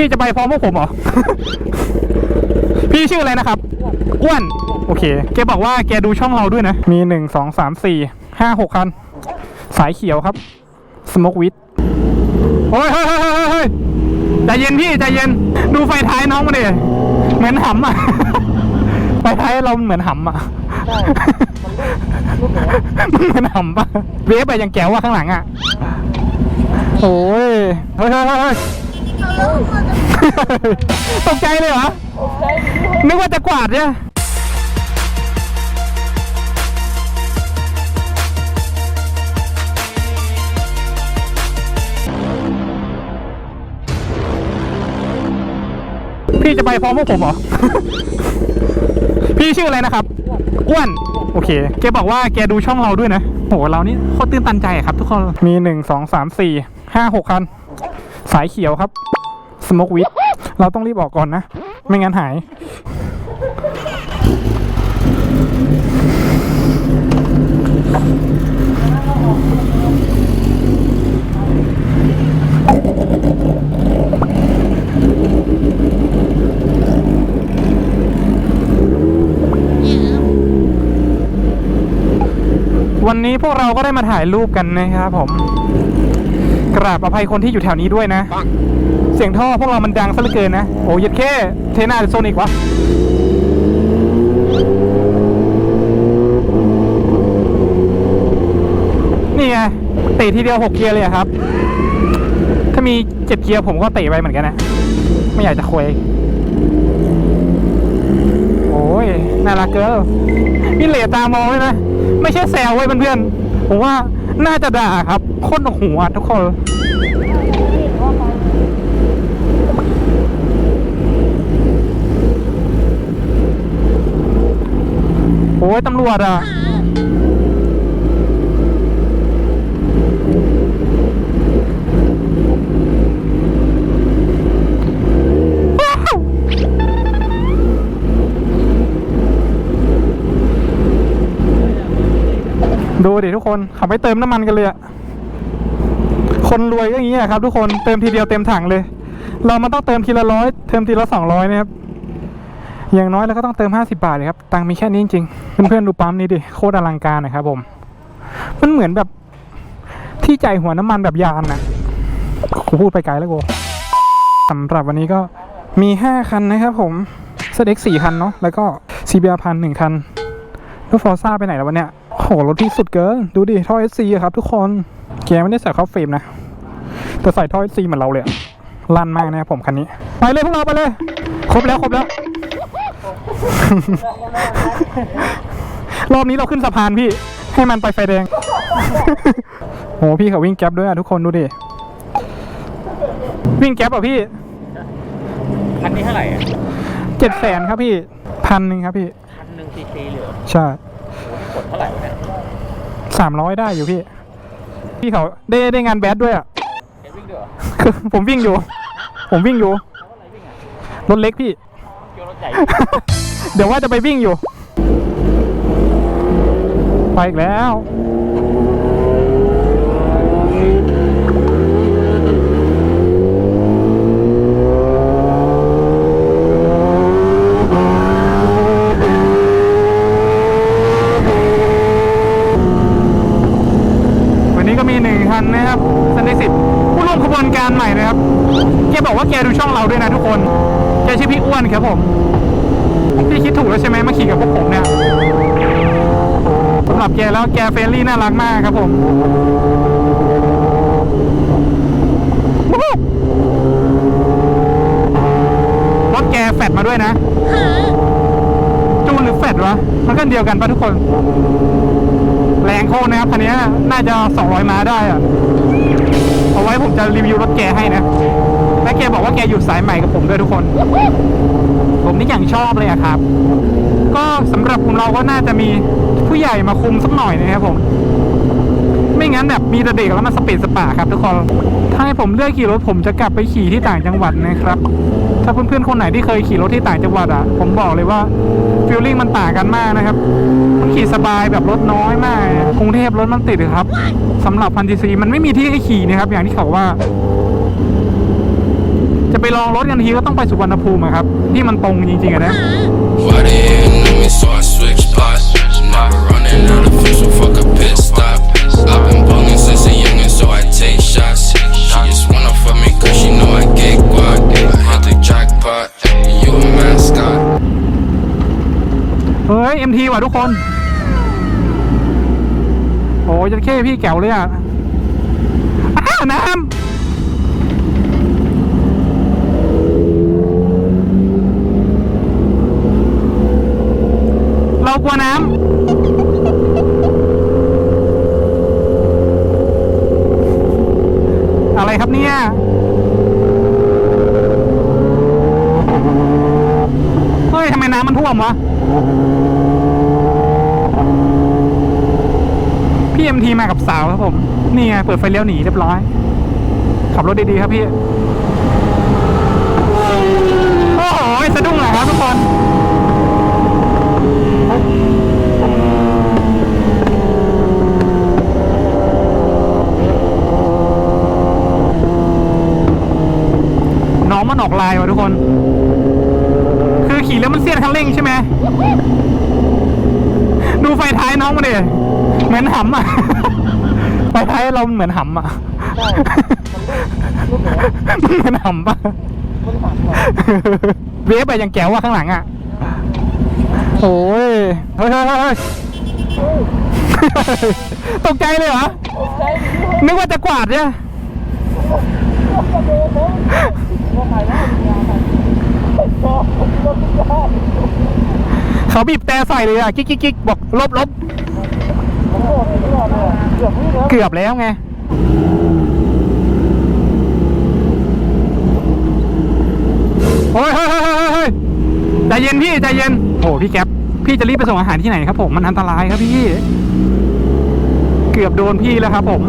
พี่จะไปพร้อมพวกผมเหรอ พี่ชื่ออะไรนะครับ อ้วน โอเค แกบอกว่าแกดูช่องเราด้วยนะ มีหนึ่งสองสามสี่ห้าหกคัน สายเขียวครับ สโมกวิทโอ้ยเฮ้ยเฮ้ยเฮ้ยเฮ้ยใจเย็นพี่ใจเย็น ดูไฟท้ายน้องมาดิเหมือนหำอะ ไฟท้ายเราเหมือนหำอะมันเหมือนหำปะเวฟไปยังแก้วอะข้างหลังอะโอ้ยเฮ้ยเฮ้ยเฮ้ยเฮ้ย ตกใจเลยเหรอนึกว่าจะกวาดเนี่ยพี่จะไปพร้อมพวกผมเหรอ พี่ชื่ออะไรนะครับ อ้วน โอเค แกบอกว่าแกดูช่องเราด้วยนะ โห เรานี่โคตรตื้นตันใจครับทุกคน มีหนึ่งสองสามสี่ห้าหกคัน สายเขียวครับ สมกวิทเราต้องรีบออกก่อนนะ ไม่งั้นหาย วันนี้พวกเราก็ได้มาถ่ายรูปกันนะครับผม กราบอภัยคนที่อยู่แถวนี้ด้วยนะ เสียงท่อพวกเรามันดังซะเหลือเกินนะ โอ้ยดแค่เทน่าหรือโซนิกวะนี่ไงเตะทีเดียวหกเกียร์เลยอะครับ ถ้ามีเจ็ดเกียร์ผมก็เตะไปเหมือนกันนะ ไม่อยากจะคุยโอ้ยน่ารักเกินมีเหลตามองเลยนะ ไม่ใช่แซวไว้ยเพื่อนๆผมว่า น่าจะด่าครับคนหัวทุกคนโอ้ยตำรวจอะ ดูดิทุกคนขับไปเติมน้ำมันกันเลยอะคนรวยก็อย่างนี้อะครับ ทุกคนเติมทีเดียวเต็มถังเลย เรามันต้องเติมทีละร้อยเติมทีละสองร้อยนะครับอย่างน้อยเราก็ต้องเติม50บาทเลยครับตังค์มีแค่นี้จริงๆเพื่อนๆดูปั๊มนี้ดิโคตรอลังการนะครับผม มันเหมือนแบบที่ใจหัวน้ำมันแบบยานนะกูพูดไปไกลแล้วกูสำหรับวันนี้ก็มี 5 คันนะครับผมสเด็กสี่คันเนาะแล้วก็ CBR พันหนึ่งคันรถฟอร์ซ่าไปไหนแล้ววะเนี่ย โหรถที่สุดเกิน ดูดิ ท่อ SC อะครับทุกคน แกไม่ได้ใส่เข้าเฟรมนะ แต่ใส่ท่อ SC เหมือนเราเลยอะลั่นมากนะครับผมคันนี้ ไปเลยพวกเราไปเลย ครบแล้วครบแล้ว รอบนี้เราขึ้นสะพานพี่ ให้มันไปไฟแดง โหพี่เขาวิ่งแก๊ปด้วยอะทุกคนดูดิ วิ่งแก๊ปอะพี่ คันนี้เท่าไหร่อะเจ็ดแสนครับพี่ พันหนึ่งครับพี่คันหนึ่งซีซีเหลือใช่ กดเท่าไหร่วะเนี่ย สามร้อยได้อยู่พี่ พี่เขาได้ได้งานแบดด้วยอะเอ็วิ่งด้วยเหรอคือผมวิ่งอยู่ ผมวิ่งอยู่รถเล็กพี่ เกี่ยวรถใหญ่เดี๋ยวว่าจะไปวิ่งอยู่ ไปอีกแล้ว ก็มีหนึ่งคันนะครับสันนิสิตผู้ร่วมขบวนการใหม่นะครับแกบอกว่าแกดูช่องเราด้วยนะทุกคนแกชื่อพี่อ้วนครับผมพี่คิดถูกแล้วใช่ไหมมาขี่กับพวกผมเนี่ยสำหรับแกแล้วแกเฟรนลี่น่ารักมากครับผมวู้ฮู้รถแกแฟดมาด้วยนะจูนหรือแฟดวะมันก็อันเดียวกันปะทุกคน แรงโคตรนะครับคันนี้น่าจะ 200 ม้าได้อะเอาไว้ผมจะรีวิวรถแกให้นะและแกบอกว่าแกอยู่สายใหม่กับผมด้วยทุกคน ผมนี่อย่างชอบเลยอะครับ ก็สำหรับผมเราก็น่าจะมีผู้ใหญ่มาคุมสักหน่อยนะครับผม ไม่งั้นแบบมีแต่เด็กแล้วมันสเปซสปาครับทุกคนถ้าให้ผมเลือกขี่รถผมจะกลับไปขี่ที่ต่างจังหวัดนะครับ ถ้าเพื่อนๆคนไหนที่เคยขี่รถที่ต่างจังหวัดอะ ผมบอกเลยว่าฟีลลิ่งมันต่างกันมากนะครับมันขี่สบายแบบรถน้อยมากกรุงเทพรถมันติดครับสำหรับพันธีซีมันไม่มีที่ให้ขี่นะครับ อย่างที่เขาว่า จะไปลองรถกันทีก็ต้องไปสุวรรณภูมิครับที่มันตรงจริงๆอะนะ MT ว่ะทุกคนโอ้ยจะเข้พี่แก๋วเลยอะอ้าวน้ำเรากลัวน้ำ อะไรครับเนี่ยเฮ้ยทำไมน้ำมันท่วมวะ พี่เอ็มทีมากับสาวครับผม นี่ไงเปิดไฟเลี้ยวหนีเรียบร้อย ขับรถดีๆครับพี่ โอ้โหสะดุ้งเลยครับทุกคนน้องมันออกลายว่ะทุกคน คือขี่แล้วมันเสียนคันเร่งใช่ไหมดูไฟท้ายน้องมาดิ เหมือนหำอะไฟท้ายเราเหมือนหำอะมันเหมือนหำปะเวฟไปยังแก้วอะข้างหลังอะโอ้ยเฮ้ยเฮ้ยเฮ้ยเฮ้ยตกใจเลยเหรอ นึกว่าจะกวาดเนี่ยเขาบีบแต่ใส่เลยอะ กิ๊กกิ๊กกิ๊กบอกลบลบ เกือบแล้วไงโอ้ยเฮ้ยเฮ้ยเฮ้ยเฮ้ยเฮ้ยใจเย็นพี่ใจเย็นโอ้พี่แก๊ปพี่จะรีบไปส่งอาหารที่ไหนครับผมมันอันตรายครับพี่ เกือบโดนพี่แล้วครับผม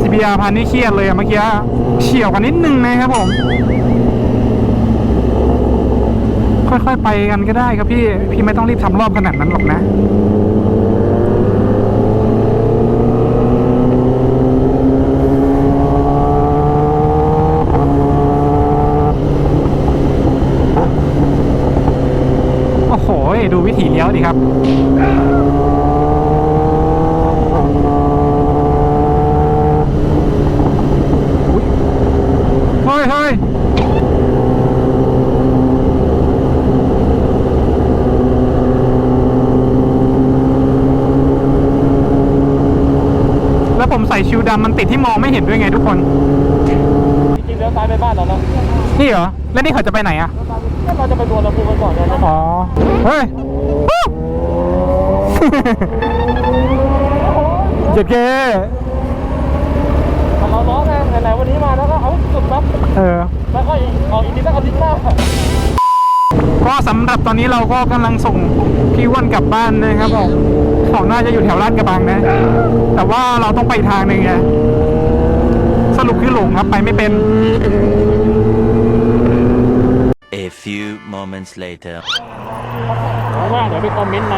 ซีบีอาพันนี่เครียดเลยอะเมื่อกี้เฉียวกันนิดนึงนะครับผม ค่อยๆไปกันก็ได้ครับพี่ พี่ไม่ต้องรีบทำรอบขนาดนั้นหรอกนะโอ้โหดูวิถีเลี้ยวดีครับ อุ๊ยเฮ้ยเฮ้ย แล้ว ผมใส่ชิวดำมันติดที่มองไม่เห็นด้วยไงทุกคน จริงๆเลี้ยวซ้ายไปบ้านเราแล้วนี่เหรอ แล้วนี่เขาจะไปไหนอะเราจะไปตัวเราภูมิกันก่อนไงนะอ๋อ เฮ้ยเจ็ดเกเราล้อไงไหนๆวันนี้มาแล้วก็เอาสุดปั๊บเออแล้วก็อีกออกอีกนิดแล้วอาทิตย์หน้า ก็สำหรับตอนนี้เราก็กำลังส่งพี่อ้วันกลับบ้านนะครับผมของน่าจะอยู่แถวลาดกระบังนะ แต่ว่าเราต้องไปอีกทางหนึ่งไงสรุปคือหลงครับไปไม่เป็น A few moments later. ว่างๆเดี๋ยวไปคอมเมนต์ใน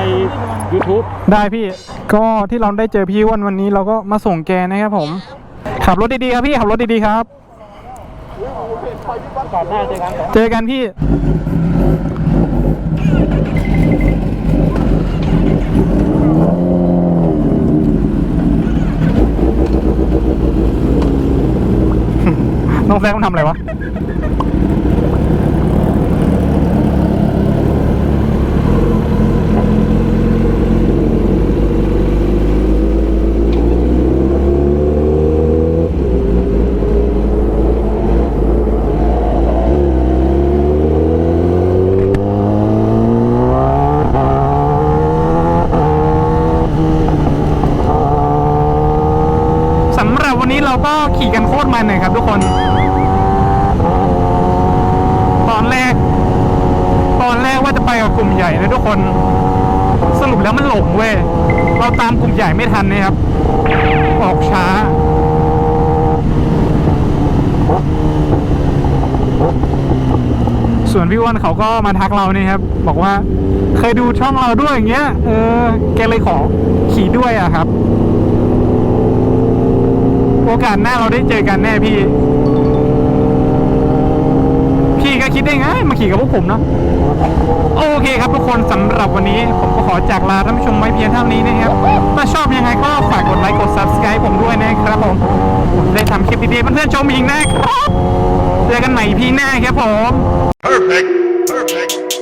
YouTube ได้พี่ ก็ที่เราได้เจอพี่อ้วันวันนี้เราก็มาส่งแกนะครับผม ขับรถดีๆครับพี่ ขับรถดีๆครับก่อนหน้าเจอกันเจอกันพี่ น้องแซกมันทำอะไรวะ เราก็ขี่กันโคตรมันเลยครับทุกคน ตอนแรก ตอนแรกว่าจะไปกับกลุ่มใหญ่นะทุกคน สรุปแล้วมันหลงเว้ย เราตามกลุ่มใหญ่ไม่ทันนะครับ ออกช้าส่วนพี่อ้วันเขาก็มาทักเราเนี่ยครับ บอกว่าเคยดูช่องเราด้วยอย่างเงี้ยเออแกเลยขอขี่ด้วยอะครับ โอกาสหน้าเราได้เจอกันแน่พี่ พี่ก็คิดได้ไงมาขี่กับพวกผมเนาะโอเคครับทุกคนสำหรับวันนี้ ผมก็ขอจากลาท่านผู้ชมไว้เพียงเท่านี้นะครับ ถ้าชอบยังไงก็ฝากกดไลค์กด subscribe ผมด้วยนะครับผมได้ทำคลิปดีๆเพื่อนๆชมอีกนะครับ เจอกันใหม่พี่หน้าครับผม perfect perfect